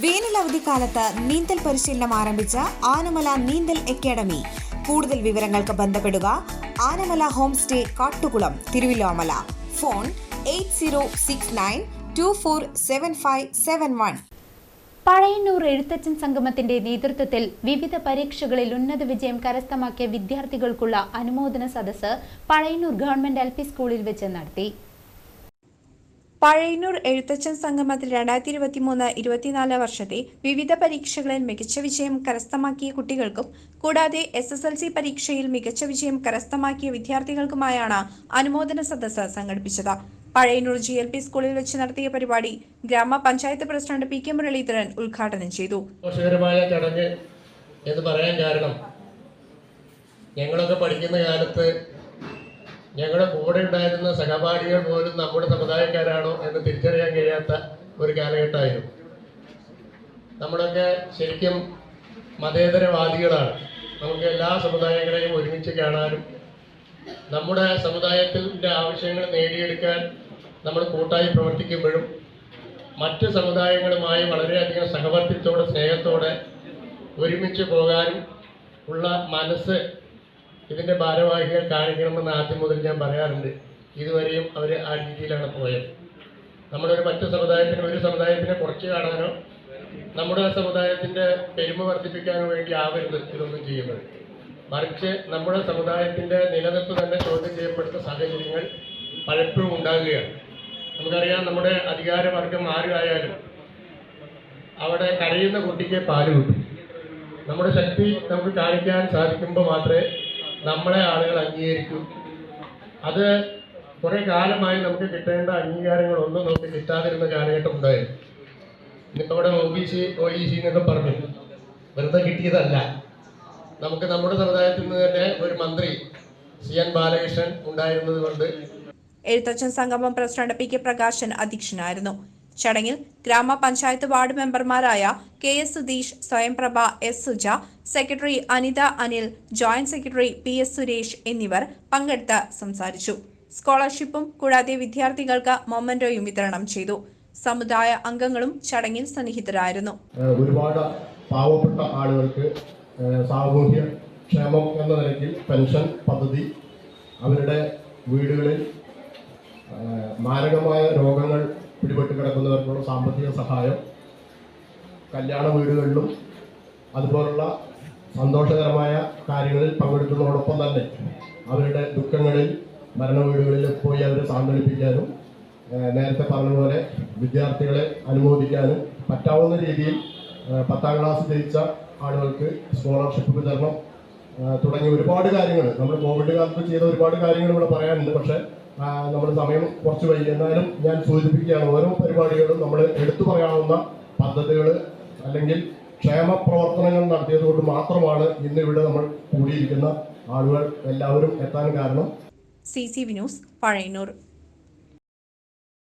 വേനൽ അവധിക്കാലത്ത് നീന്തൽ പരിശീലനം ആരംഭിച്ച ആനമല നീന്തൽ അക്കാദമി. കൂടുതൽ വിവരങ്ങൾക്ക് ബന്ധപ്പെടുക Anamala home stay Kattukulam Thiruvilwamala. Phone eight zero six nine two four seven five seven one. Pazhayannur Ezhuthachan സംഗമത്തിന്റെ നേതൃത്വത്തിൽ വിവിധ പരീക്ഷകളിൽ ഉന്നത വിജയം കരസ്ഥമാക്കിയ വിദ്യാർത്ഥികൾക്കുള്ള അനുമോദന സദസ്സ് പഴയന്നൂർ ഗവൺമെന്റ് എൽ സ്കൂളിൽ വെച്ച് നടത്തി. പഴയന്നൂർ എഴുത്തച്ഛൻ സംഗമത്തിൽ രണ്ടായിരത്തി ഇരുപത്തി മൂന്ന് ഇരുപത്തിനാല് വർഷത്തെ വിവിധ പരീക്ഷകളിൽ മികച്ച വിജയം കരസ്ഥമാക്കിയ കുട്ടികൾക്കും കൂടാതെ എസ് എസ് എൽ സി പരീക്ഷയിൽ മികച്ച വിജയം കരസ്ഥമാക്കിയ വിദ്യാർത്ഥികൾക്കുമായാണ് അനുമോദന സദസ്സ് സംഘടിപ്പിച്ചത്. പഴയന്നൂർ ജി എൽ പി സ്കൂളിൽ വെച്ച് നടത്തിയ പരിപാടി ഗ്രാമപഞ്ചായത്ത് പ്രസിഡന്റ് പി കെ മുരളീധരൻ ഉദ്ഘാടനം ചെയ്തു. എന്ന് പറയാൻ കാരണം ഞങ്ങളൊക്കെ പഠിക്കുന്ന കാലത്ത് ഞങ്ങളുടെ കൂടെ ഉണ്ടായിരുന്ന സഹപാഠികൾ പോലും നമ്മുടെ സമുദായക്കാരാണോ എന്ന് തിരിച്ചറിയാൻ കഴിയാത്ത ഒരു കാലഘട്ടമായിരുന്നു. നമ്മളൊക്കെ ശരിക്കും മതേതരവാദികളാണ്. നമുക്ക് എല്ലാ സമുദായങ്ങളെയും ഒരുമിച്ച് കാണാനും നമ്മുടെ സമുദായത്തിന്റെ ആവശ്യങ്ങൾ നേടിയെടുക്കാൻ നമ്മൾ കൂട്ടായി പ്രവർത്തിക്കുമ്പോഴും മറ്റ് സമുദായങ്ങളുമായി വളരെയധികം സഹവർത്തിത്തോടെ സ്നേഹത്തോടെ ഒരുമിച്ച് പോകാനും ഉള്ള മനസ്സ് ഇതിന്റെ ഭാരവാഹികൾ കാണിക്കണമെന്ന് ആദ്യം മുതൽ ഞാൻ പറയാറുണ്ട്. ഇതുവരെയും അവർ ആ രീതിയിലാണ് പോയത്. നമ്മുടെ ഒരു മറ്റു സമുദായത്തിന് ഒരു സമുദായത്തിനെ കുറച്ച് കാണാനോ നമ്മുടെ സമുദായത്തിന്റെ പെരുമ വർദ്ധിപ്പിക്കാനോ വേണ്ടി ആവരുത് ഇതൊന്നും ചെയ്യുന്നത്. മറിച്ച് നമ്മുടെ സമുദായത്തിന്റെ നിലനിൽപ്പ് തന്നെ ചോദ്യം ചെയ്യപ്പെടുന്ന സാഹചര്യങ്ങൾ പലപ്പോഴും ഉണ്ടാകുകയാണ്. നമുക്കറിയാം നമ്മുടെ അധികാരവർഗം ആരായാലും അവിടെ കരയുന്ന കുട്ടിക്ക് പാൽ കിട്ടും. നമ്മുടെ ശക്തി നമുക്ക് കാണിക്കാൻ സാധിക്കുമ്പോൾ മാത്രമേ നമ്മളെ ആളുകൾ അംഗീകരിക്കും. അത് കുറെ കാലമായി നമുക്ക് കിട്ടേണ്ട അംഗീകാരങ്ങളൊന്നും നമുക്ക് കിട്ടാതിരുന്ന കാലഘട്ടം ഉണ്ടായിരുന്നു. ഇവിടെ O B C O E C എന്നൊക്കെ പറഞ്ഞു. വെറുതെ കിട്ടിയതല്ല. നമുക്ക് നമ്മുടെ സമുദായത്തിൽ നിന്ന് തന്നെ ഒരു മന്ത്രി സി എൻ ബാലകൃഷ്ണൻ ഉണ്ടായിരുന്നത് കൊണ്ട് എഴുത്തച്ഛൻ സംഗമം പ്രസിഡന്റ് പി കെ പ്രകാശൻ അധ്യക്ഷനായിരുന്നു. ചടങ്ങിൽ ഗ്രാമപഞ്ചായത്ത് വാർഡ് മെമ്പർമാരായ K S Sudheesh Swayamprabha S Suja secretary Anitha Anil joint secretary P S Suresh എന്നിവർ പങ്കെടുത്ത് സംസാരിച്ചു. സ്കോളർഷിപ്പും കൂടാതെ വിദ്യാർത്ഥികൾക്ക് മൊമന്റോയും വിതരണം ചെയ്തു. സമുദായ അംഗങ്ങളും ചടങ്ങിൽ സന്നിഹിതരായിരുന്നു. ഒരുപാട് പാവപ്പെട്ട ആളുകൾക്ക് സാമൂഹ്യ ക്ഷേമം എന്ന നിലയ്ക്ക് പെൻഷൻ പദ്ധതി അവരുടെ വീടുകളിൽ മാരകമായ രോഗങ്ങൾ പിടിപെട്ട് കിടക്കുന്നവർക്കുള്ള സാമ്പത്തിക സഹായം കല്യാണ വീടുകളിലും അതുപോലുള്ള സന്തോഷകരമായ കാര്യങ്ങളിൽ പങ്കെടുക്കുന്നതോടൊപ്പം തന്നെ അവരുടെ ദുഃഖങ്ങളിൽ മരണ വീടുകളിൽ പോയി അവരെ സാന്ത്വനിപ്പിക്കാനും നേരത്തെ പറഞ്ഞതുപോലെ വിദ്യാർത്ഥികളെ അനുമോദിക്കാനും പറ്റാവുന്ന രീതിയിൽ പത്താം ക്ലാസ് ജയിച്ച ആളുകൾക്ക് സ്കോളർഷിപ്പ് വിതരണം തുടങ്ങിയ ഒരുപാട് കാര്യങ്ങൾ. നമ്മൾ കോവിഡ് കാലത്ത് ചെയ്ത ഒരുപാട് കാര്യങ്ങൾ ഇവിടെ പറയാനുണ്ട്. പക്ഷേ നമ്മൾ സമയം കുറച്ച് വൈകി. എന്നാലും ഞാൻ സൂചിപ്പിക്കുകയാണ് ഓരോ പരിപാടികളും നമ്മൾ എടുത്തു പറയാവുന്ന പദ്ധതികൾ അല്ലെങ്കിൽ ക്ഷേമ പ്രവർത്തനങ്ങൾ നടത്തിയത് കൊണ്ട് മാത്രമാണ് ഇന്ന് ഇവിടെ നമ്മൾ കൂടിയിരിക്കുന്ന ആളുകൾ എല്ലാവരും എത്താൻ കാരണം. C C Vinos Pazhayannur.